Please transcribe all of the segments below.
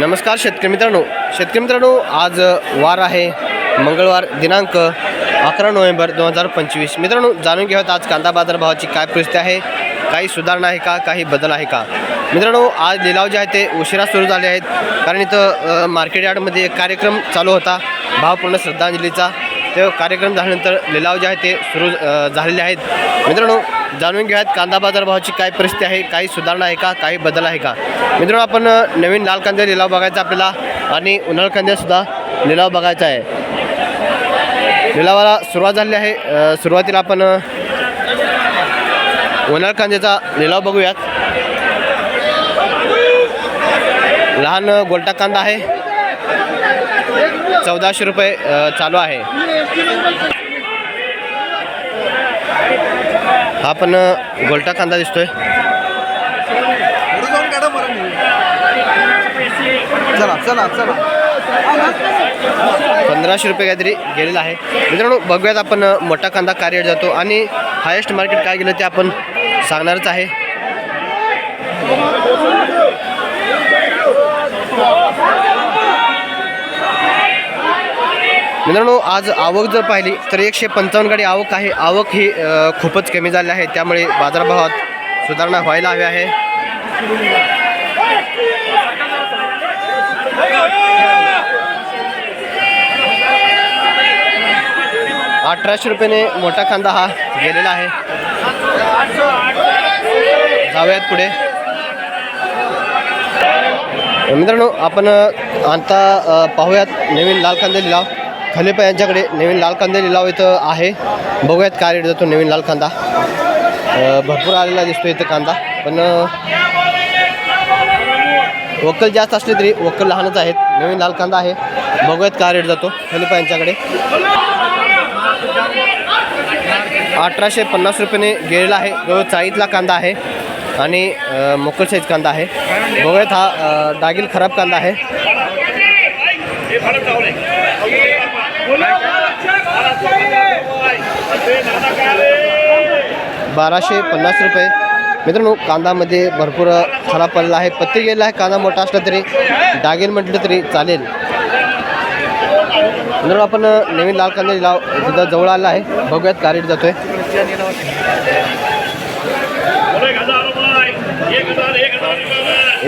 नमस्कार शेतकरी मित्रांनो. शेतकरी मित्रांनो आज वार आहे. मंगळवार दिनांक अकरा नोव्हेंबर दोन हजार पंचवीस. मित्रांनो जाणून घेऊयात आज कांदा बाजार भावाची काय परिस्थिती आहे? काही सुधारणा आहे का? काही बदल आहे का? मित्रांनो आज लिलाव जे आहे ते उशिरा सुरू झाले आहेत. कारण इथं मार्केट यार्डमध्ये एक कार्यक्रम चालू होता. भावपूर्ण श्रद्धांजलीचा. ते कार्यक्रम झाल्यानंतर लिलाव जे आहे ते सुरू झालेले आहेत. मित्रांनो जाणून घेऊयात कांदा बाजार भावाची काय परिस्थिती आहे काही सुधारणा आहे का काही बदल आहे का? मित्रांनो आपण नवीन लाल कांद्या लिलाव बघायचा आपल्याला आणि उन्हाळ कांद्यासुद्धा लिलाव बघायचा आहे. लिलावाला सुरुवात झाली आहे सुरुवातीला आपण उन्हाळ कांद्याचा लिलाव बघूयात. लहान गोलटा कांदा आहे. चौदाशे रुपये चालू आहे. हा पण गोलटा कांदा दिसतोय. चला चला चला. पंधराशे रुपये काहीतरी गेलेला आहे. मित्रांनो बघूयात आपण मोठा कांदा काय रेट जातो आणि हायेस्ट मार्केट काय गेलं ते आपण सांगणारच आहे. मित्रांनो आज आवक जर पाहिली तर एकशे पंचावन्न गाडी आवक आहे. आवक ही खूपच कमी झाली आहे. त्यामुळे बाजारभावात सुधारणा व्हायला हवी आहे. अठराशे रुपयाने मोठा कांदा हा गेलेला आहे. जाऊयात पुढे. मित्रांनो आपण आता पाहूयात नवीन लाल कांदे लिलाव. खलिप यांच्याकडे नवीन लाल कांदे लिलाव इथं आहे. बघूयात काय रेट जातो नवीन लाल कांदा भरपूर आलेला दिसतो इथं कांदा. पण वक्कल जास्त असले तरी वक्कल लहानच आहेत. नवीन लाल कांदा आहे. बघूयात काय रेट जातो खलिप यांच्याकडे. अठराशे पन्नास रुपयाने गेलेला आहे. जो चाळीतला कांदा आहे आणि मोकल साईज कांदा आहे. बघूयात हा अ, डागील खराब कांदा आहे. बाराशे पन्नास रुपये. मित्रांनो कांदामध्ये भरपूर खराब पडला आहे. पत्ती गेलेला आहे कांदा मोठा असला तरी डागेल म्हटलं तरी चालेल. मित्रांनो आपण नवीन लाल कांदा लाव सुद्धा जवळ आला आहे बघूयात का रेट जातोय.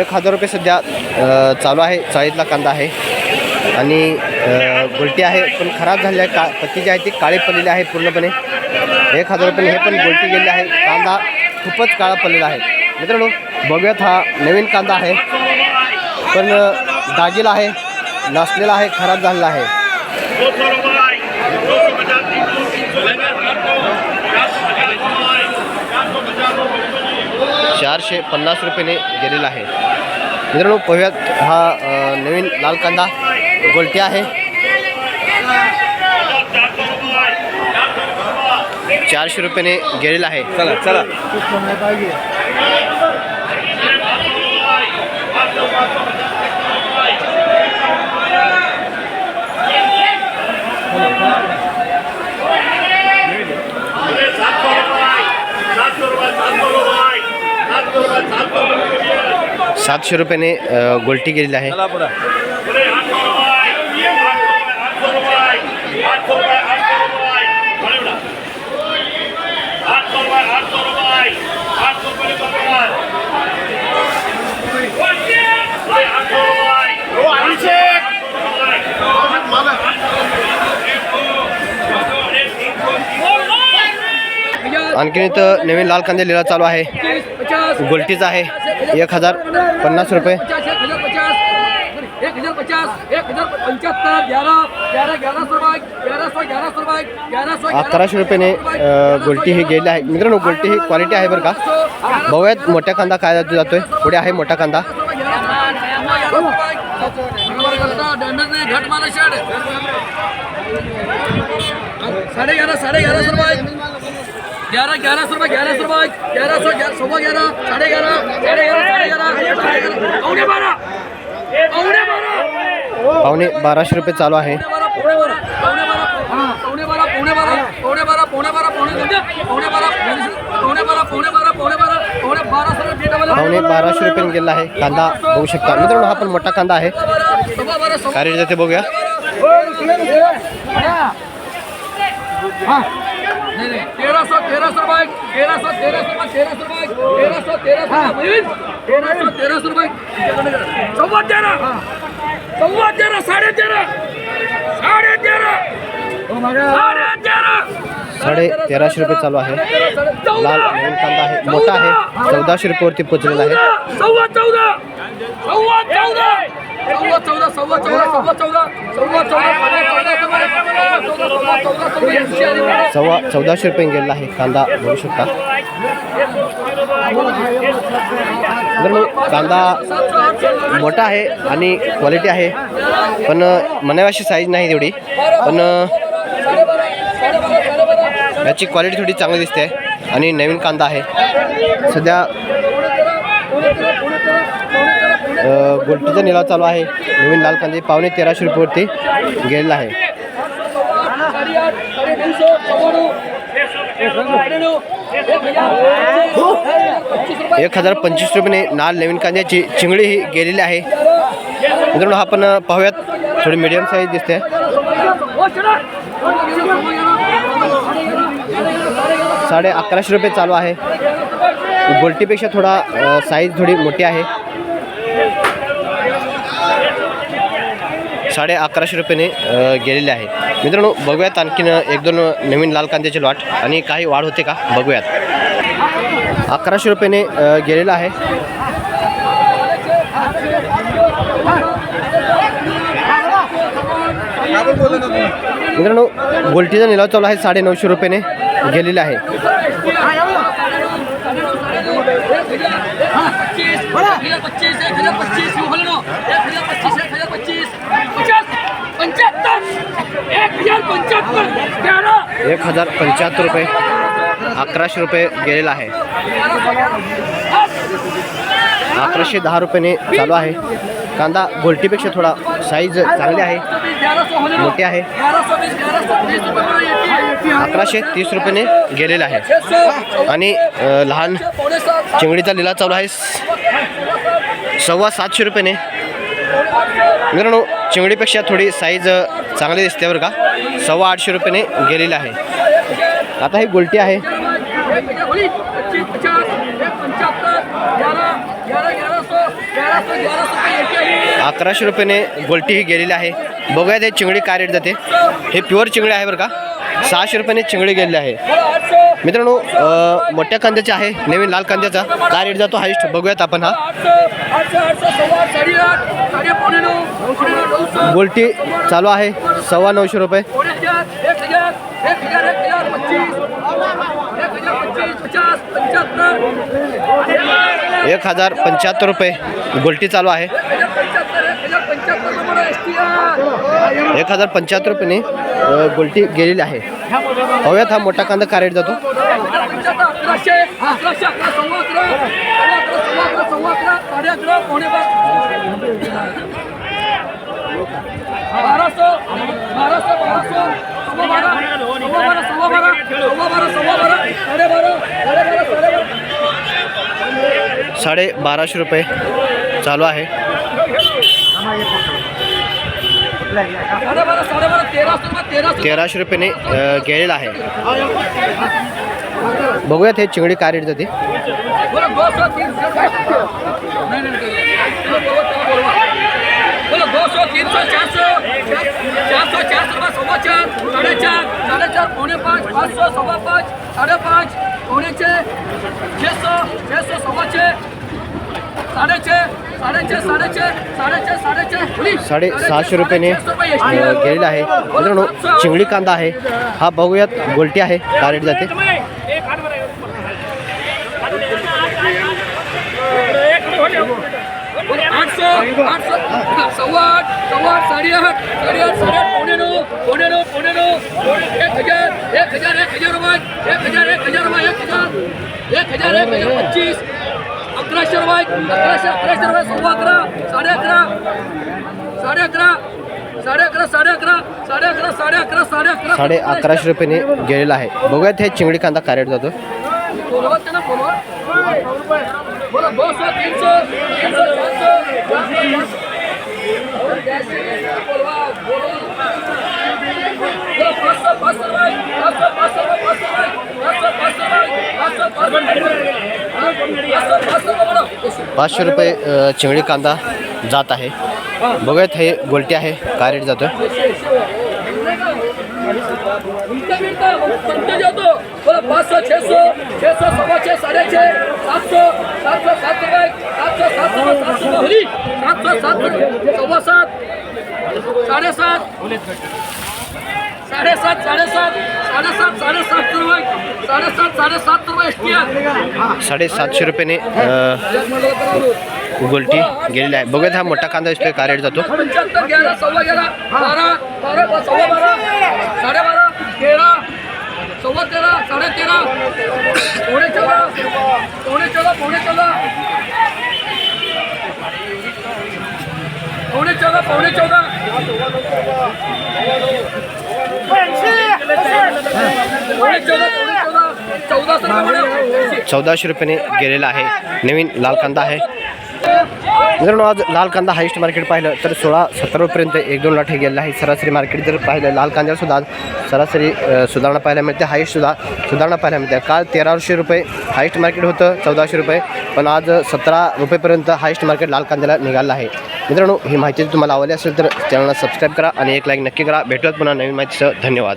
एक हजार रुपये सध्या चालू आहे चाळीतला कांदा आहे. आणि गुलटी आहे पण खराब झालेली आहे. का पत्ती जी आहे ती काळी पडलेली आहे पूर्णपणे. एक हजार रुपये हे पण गोलटी गेलेली आहे. कांदा खूपच काळा पडलेला आहे. मित्रांनो बघूयात हा नवीन कांदा आहे. पण दागिला आहे नसलेला आहे खराब झालेला आहे. चारशे पन्नास रुपयेने गेलेला आहे. मित्रांनो पोह्यात हा नवीन लाल कांदा. गोलटी आहे. चारशे रुपयाने गेलेला आहे. चला चला. सातशे रुपयाने गोलटी गेलेली आहे. आणखीन इथं नवीन लाल कांदे लिला चालू आहे. गोलटीच आहे. एक हजार पन्नास रुपये. एक हजार पचास एक हजार पंच्याहत्तर ग्यारह ग्यारह ग्यारह सौ ग्यारह सौ ग्यारह सौ ग्यारह सौ अकराशे रुपयाने गोलटी ही गेली आहे. मित्रांनो गोलटी ही क्वालिटी आहे बरं का. बघूयात मोठ्या कांदा काय जातो जातोय. पुढे आहे मोठा कांदा साडे ग्यारह ग्यारह सौ ग्यारह ग्यारह सौ रुपए ग्यारह सौ रुपए ग्यारह सौ ग्यारह ग्यारह साढ़े ग्यारह साढ़े ग्यारह साढ़े ग्यारह साढ़े ग्यारह पौने बारह पौने बारह पावणे बाराशे रुपये चालू है पौणे बारा बारा बारा बारा बारा बारा बारा बारा बारा बारा बाराशे रुपये गेला आहे कांदा होऊ शकता मित्रांनो हा पण मोठा कांदा कार्य जाते बघूया नहीं नहीं. तेरह सौ तेरह सौ रुपए तेरह सौ तेरह सौ रुपए तेरह सौ रुपए तेरह सौ तेरह सौ रुपए तेरह सौ तेरह सौ रुपए सव्वा तेरह सव्वा तेरह साढ़े तेरह साढ़े तेरह साढ़े तेरह साडे तेराशे रुपये चालू आहे लाल नवीन कांदा आहे मोठा आहे चौदाशे रुपयावरती पोचलेला आहे. सव्वा चौदा सव्वा चौदा सव्वा चौदा सव्वा चौदा सव्वा चौदाशे रुपये गेलेला आहे कांदा बघू शकता. कांदा मोठा आहे आणि क्वालिटी आहे पण मनावाशी साईज नाही तेवढी. पण याची क्वालिटी थोडी चांगली दिसते आणि नवीन कांदा आहे. सध्या गोलटीचा निलाव चालू आहे. नवीन लाल कांदे पावणे तेराशे रुपयावरती गेलेला आहे. एक हजार पंचवीस रुपये नाल नवीन कांद्याची चिंगडी ही गेलेली आहे. मित्रांनो हा पण पाहूयात. थोडी मीडियम साईज दिसते. साडे अकराशे रुपये चालू आहे. गोलटीपेक्षा थोडा साईज थोडी मोठी आहे. साडे अकराशे रुपयाने गेलेले आहे मित्रांनो बघूयात आणखीन एक दोन नवीन लाल कांद्याची लॉट आणि काही वाढ होते का बघूयात अकराशे रुपयाने गेलेला आहे मित्रांनो गोल्टीचा निलाव चालू आहे साडे नऊशे रुपयाने गेलेला आहे पच्चीस एक हजार पच्चीस एक हजार पच्चीस एक हजार पच्चीस पचास पंच्याहत्तर एक हजार पंच्याहत्तर रुपये. अकराशे रुपये गेलेला आहे. अकराशे दहा रुपयाने चालू आहे. कांदा गोलटीपेक्षा थोडा साईज चांगली आहे. मोठी आहे. अकराशे तीस रुपयाने गेलेला आहे. आणि लहान चिंगडीचा लिला चालू आहे. सव्वा सातशे रुपयाने मित्रांनो चिंगडीपेक्षा थोडी साईज चांगली दिसते बरं का. सव्वा आठशे रुपयाने गेलेली आहे. आता ही गोलटी आहे. अकराशे रुपयाने गोलटी ही गेलेली आहे. बघूया ते चिंगडी काय रेट जाते. हे प्युअर चिंगडी आहे बरं का. सहाशे रुपयाने चिंगडी गेलेली आहे. मित्रांनो मोठ्या कांद्याचे आहे नवीन लाल कांद्याचा काय रेट जातो हायस्ट बघूयात आपण हा. बोलटी चालू आहे सव्वा नऊशे रुपये. एक हजार पंच्याहत्तर रुपये गोलटी चालू आहे. एक हजार पंच्याहत्तर रुपयाने गोलटी गेलेली आहे. हव्यात हा मोठा कांदा काय रेट जातो. साडे बाराशे रुपये चालू आहे. तेराशे रुपयाने गेलेला आहे बघूयात हे चिंगडी काय रेट जाते साडेचार साडेचार पावणे पाच पाचशे सव्वा पाच साडेपाच पावणेचे छे सो छे सो साडे सहाशे रुपयाने. गेलेला आहे. मित्रांनो चिंगडी कांदा आहे. हा बघूयात गोल्टी आहे. काय रेट जाते? सव्वा आठ सव्वा आठ एक हजार एक हजार एक हजार रुपये. एक हजार एक हजार रुपये एक हजार. एक हजार एक हजार पच्चीस. अकराशे रुपये अकराशे अकराशे रुपये सव्वा अकरा साडे अकरा साडे अकरा साडे अकरा साडे अकरा साडे अकरा साडे अकरा साडे अकरा. साडे अकराशे रुपयाने गेलेला आहे. बघूयात हे चिंगडी कांदा काय रेट जातो. पाँच पाचशे रुपये चिंगडी कांदा जात आहे. बघूयात हे गोलटी आहे काय रेट जातो साडेसात. मिलता समझे जाओ तो बोला पाँच सौ छः सौ छः सौ सवा छः साढ़े छः सात सौ सात सौ सात सौ भाई सात सौ सात सौ सात सौ हरी सात सौ सात सौ सवा सात साढ़े सात साढ़े सात साढ़े सात साढ़े सात साढ़े सात सौ रुपये साढ़े सात साढ़े सात सौ रुपये एस टी आर साडेसातशे रुपयाने अ, गोलटी गेलेली आहे. बघूयात हा मोठा कांदा दिसतोय काय रेट जातो? पंच्याहत्तर सव्वा सव्वा सव्वा पौने चौदह पौने चौदह चौदाशे रुपयाने गेलेला आहे. नवीन लाल कांदा आहे. मित्रांनो आज लाल कांदा हायस्ट मार्केट पाहिलं तर सोळा सतरा रुपयेपर्यंत एक दोन लाख हे गेलेलं आहे. सरासरी मार्केट जर पाहिलं लाल कांद्यासुद्धा आज सरासरी सुधारणा पाहायला मिळते. हायस्ट सुद्धा सुधारणा पाहायला मिळते. काल तेराशे रुपये हायस्ट मार्केट होतं चौदाशे रुपये. पण आज सतरा रुपयेपर्यंत हायस्ट मार्केट लाल कांद्याला निघालं आहे. मित्रांनो ही माहिती जर तुम्हाला आवडली असेल तर चॅनलला सबस्क्राईब करा आणि एक लाईक नक्की करा. भेटूयात पुन्हा नवीन माहितीसह. धन्यवाद.